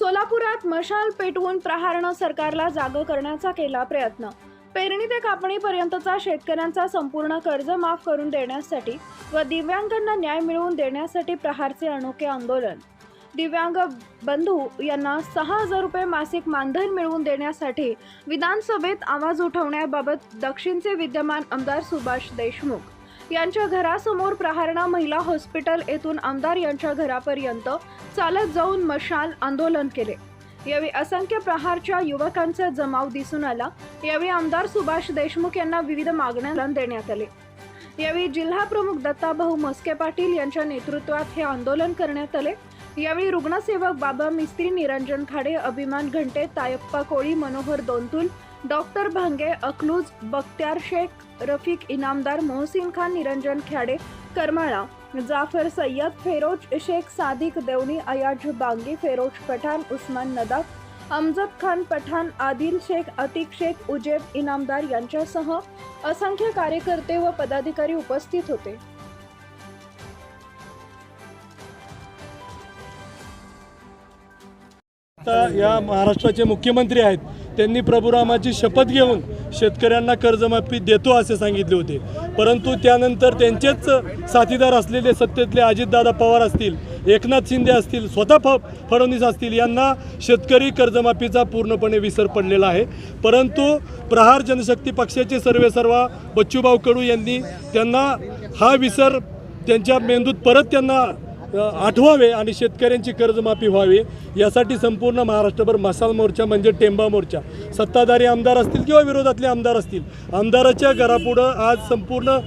सोलापुरात मशाल पेटवून प्रहारणं सरकारला जागं करण्याचा केला प्रयत्न. पेरणी ते कापणीपर्यंतचा शेतकऱ्यांचा संपूर्ण कर्ज माफ करून देण्यासाठी व दिव्यांगांना न्याय मिळवून देण्यासाठी प्रहारचे अनोखे आंदोलन. दिव्यांग बंधू यांना सहा हजार रुपये मासिक मानधन मिळवून देण्यासाठी विधानसभेत आवाज उठवण्याबाबत दक्षिणचे विद्यमान आमदार सुभाष देशमुख यांच्या घरासमोर प्रहारणा महिला हॉस्पिटल येथून आमदार यांच्या घरापर्यंत चालत जाऊन मशाल आंदोलन केले. यावेळी असंख्य प्रहारच्या युवकांचा जमाव दिसून आला. यावेळी आमदार सुभाष देशमुख यांना विविध मागण्या देण्यात आले. यावेळी जिल्हा प्रमुख दत्ताभाऊ मस्के पाटील यांच्या नेतृत्वात हे आंदोलन करण्यात आले. यावेळी रुग्णसेवक बाबा मिस्त्री निरंजन खाडे अभिमान घंटे तायप्पा कोळी मनोहर दोनतुल डॉक्टर भांगे अकलूज बख्त्यार शेख रफिक इनामदार मोहसिन खान निरंजन खाडे करमाळा जाफर सय्यद फेरोज शेख सादिक देवणी अयाज बांगी फेरोज पठाण उस्मान नदाफ अमजद खान पठाण आदिल शेख अतिक शेख उजेब इनामदार यांच्यासह असंख्य कार्यकर्ते व पदाधिकारी उपस्थित होते. आता या महाराष्ट्राचे मुख्यमंत्री आहेत त्यांनी प्रभुरामाची शपथ घेऊन शेतकऱ्यांना कर्जमाफी देतो असे सांगितले होते. परंतु त्यानंतर त्यांचेच साथीदार असलेले सत्तेतले अजितदादा पवार असतील एकनाथ शिंदे असतील स्वतः फ फडणवीस असतील यांना शेतकरी कर्जमाफीचा पूर्णपणे विसर पडलेला आहे. परंतु प्रहार जनशक्ती पक्षाचे सर्वेसर्वा बच्चूभाऊ कडू यांनी त्यांना हा विसर त्यांच्या मेंदूत परत त्यांना आठवावे आणि शेतकऱ्यांची कर्जमाफी व्हावी यासाठी संपूर्ण महाराष्ट्रभर मसाल मोर्चा म्हणजे टेंबा मोर्चा. सत्ताधारी आमदार असतील किंवा विरोधातले आमदार असतील आमदाराच्या घरापुढं आज संपूर्ण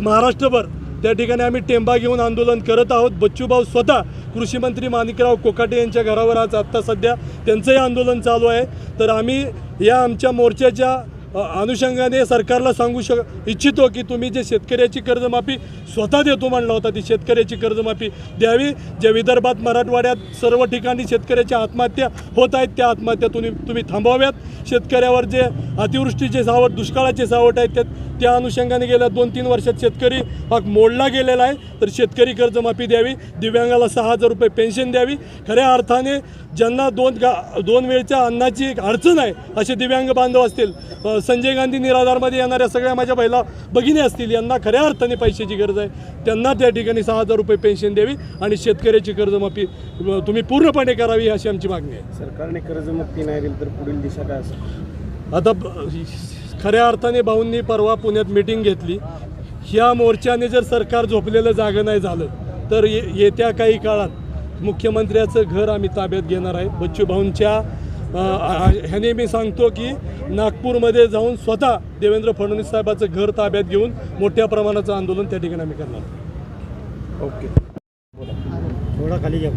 महाराष्ट्रभर त्या ठिकाणी आम्ही टेंबा घेऊन आंदोलन करत आहोत. बच्चूभाऊ स्वतः कृषीमंत्री माणिकराव कोकाटे यांच्या घरावर आज आत्ता सध्या त्यांचंही आंदोलन चालू आहे. तर आम्ही या आमच्या मोर्चाच्या अनुषंगाने सरकारला सांगू शक इच्छितो की तुम्ही जे शेतकऱ्याची कर्जमाफी स्वतः देतो म्हणला होता ती शेतकऱ्याची कर्जमाफी द्यावी. ज्या विदर्भात मराठवाड्यात सर्व ठिकाणी शेतकऱ्याच्या आत्महत्या होत आहेत त्या आत्महत्या तुम्ही तुम्ही थांबवाव्यात. शेतकऱ्यावर जे अतिवृष्टीचे सावट दुष्काळाचे सावट आहेत त्या त्या अनुषंगाने गेल्या दोन तीन वर्षात शेतकरी भाग मोडला गेलेला आहे. तर शेतकरी कर्जमाफी द्यावी दिव्यांगाला सहा हजार रुपये पेन्शन द्यावी. खऱ्या अर्थाने ज्यांना दोन गा दोन वेळच्या अन्नाची एक अडचण आहे असे दिव्यांग बांधव असतील संजय गांधी निराधारमध्ये येणाऱ्या सगळ्या माझ्या महिला भगिनी असतील यांना खऱ्या अर्थाने पैशाची गरज आहे. त्यांना त्या ठिकाणी सहा हजार रुपये पेन्शन द्यावी आणि शेतकऱ्याची कर्जमाफी तुम्ही पूर्णपणे करावी अशी आमची मागणी आहे. सरकारने कर्जमुक्ती नाही दिली तर पुढील दिशा काय असेल? आता खऱ्या अर्थाने भाऊंनी परवा पुण्यात मिटिंग घेतली. ह्या मोर्चाने जर सरकार झोपलेलं जागं नाही झालं तर ये येत्या काही काळात मुख्यमंत्र्याचं घर आम्ही ताब्यात घेणार आहे. बच्चू भाऊंच्या ह्याने मी सांगतो की नागपूरमध्ये जाऊन स्वतः देवेंद्र फडणवीस साहेबाचं घर ताब्यात घेऊन मोठ्या प्रमाणाचं आंदोलन त्या ठिकाणी आम्ही करणार. ओके. थोडा खाली घ्या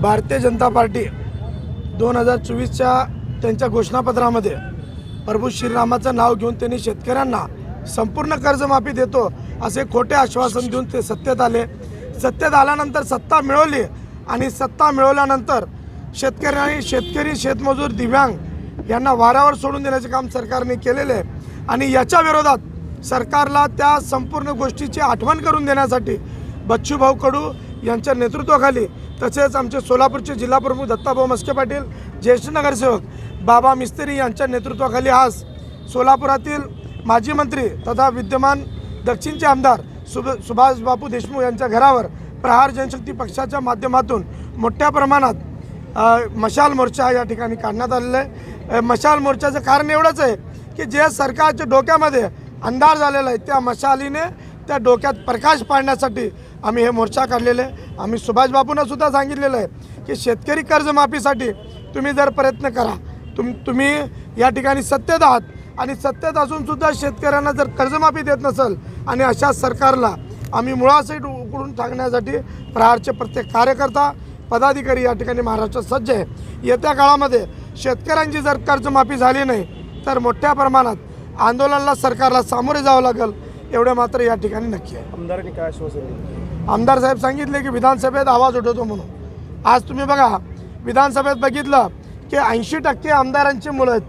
भारतीय जनता पार्टी दोन हजार चोवीसच्या त्यांच्या घोषणापत्रामध्ये प्रभू श्रीरामाचं नाव घेऊन त्यांनी शेतकऱ्यांना संपूर्ण कर्जमाफी देतो असे खोटे आश्वासन देऊन ते सत्तेत आले. सत्तेत आल्यानंतर सत्ता मिळवली आणि सत्ता मिळवल्यानंतर शेतकऱ्यांनी शेतकरी शेतमजूर दिव्यांग यांना वाऱ्यावर सोडून देण्याचे काम सरकारने केलेले आहे. आणि याच्या विरोधात सरकारला त्या संपूर्ण गोष्टीची आठवण करून देण्यासाठी बच्चूभाऊ कडू यांच्या नेतृत्वाखाली तसेच आमचे सोलापूरचे जिल्हाप्रमुख दत्ताभाऊ मस्के पाटील ज्येष्ठ नगरसेवक बाबा मिस्त्री यांच्या नेतृत्वाखाली आज सोलापुरातील माजी मंत्री तथा विद्यमान दक्षिणचे आमदार सुभ सुभाष बापू देशमुख यांच्या घरावर प्रहार जनशक्ती पक्षाच्या माध्यमातून मोठ्या प्रमाणात मशाल मोर्चा या ठिकाणी काढण्यात आलेला आहे. मशाल मोर्चाचं कारण एवढंच आहे की जे सरकारच्या डोक्यामध्ये अंधार झालेला आहे त्या मशालीने त्या डोक्यात प्रकाश पाडण्यासाठी आम्ही हे मोर्चा काढलेले आहे. आम्ही सुभाष सुद्धा सांगितलेलं आहे की शेतकरी कर्जमाफीसाठी तुम्ही जर प्रयत्न करा तुम तुम्ही या ठिकाणी सत्तेत आहात आणि सत्तेत असून सुद्धा शेतकऱ्यांना जर कर्जमाफी देत नसेल आणि अशा सरकारला आम्ही मुळासहित उकडून टाकण्यासाठी प्रहारचे प्रत्येक कार्यकर्ता पदाधिकारी या ठिकाणी महाराष्ट्रात सज्ज आहे. येत्या काळामध्ये शेतकऱ्यांची जर कर्जमाफी झाली नाही तर मोठ्या प्रमाणात आंदोलनाला सरकारला सामोरे जावं लागेल एवढं मात्र या ठिकाणी नक्की आहे. आमदारांनी काय आश्वासन आमदार साहेब सांगितले की विधानसभेत आवाज उठवतो म्हणून. आज तुम्ही बघा विधानसभेत बघितलं की ऐंशी टक्के आमदारांची मुलं आहेत.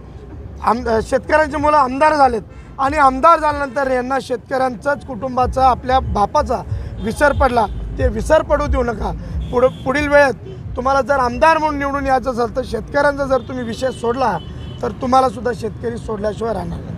आम शेतकऱ्यांची मुलं आमदार झालेत. आणि आमदार झाल्यानंतर यांना शेतकऱ्यांचाच कुटुंबाचा आपल्या बापाचा विसर पडला. ते विसर पडू देऊ नका. पुढ पुढील वेळेत तुम्हाला जर आमदार म्हणून निवडून यायचं असेल तर शेतकऱ्यांचा जर तुम्ही विषय सोडला तर तुम्हालासुद्धा शेतकरी सोडल्याशिवाय राहणार